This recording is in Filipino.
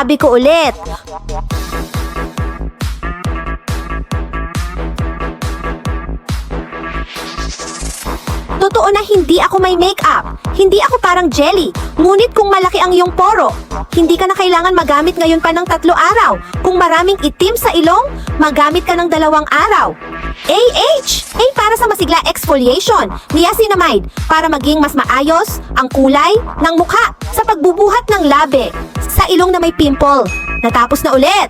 Sabi ko ulit. Totoo na hindi ako may makeup. Hindi ako parang jelly. Ngunit kung malaki ang iyong poro, hindi ka na kailangan magamit ngayon pa ng tatlo araw. Kung maraming itim sa ilong, magamit ka ng dalawang araw. AH! A para sa masigla exfoliation. Niacinamide para maging mas maayos ang kulay ng mukha sa pagbubuhat ng labi ilong na may pimple. Natapos na ulit.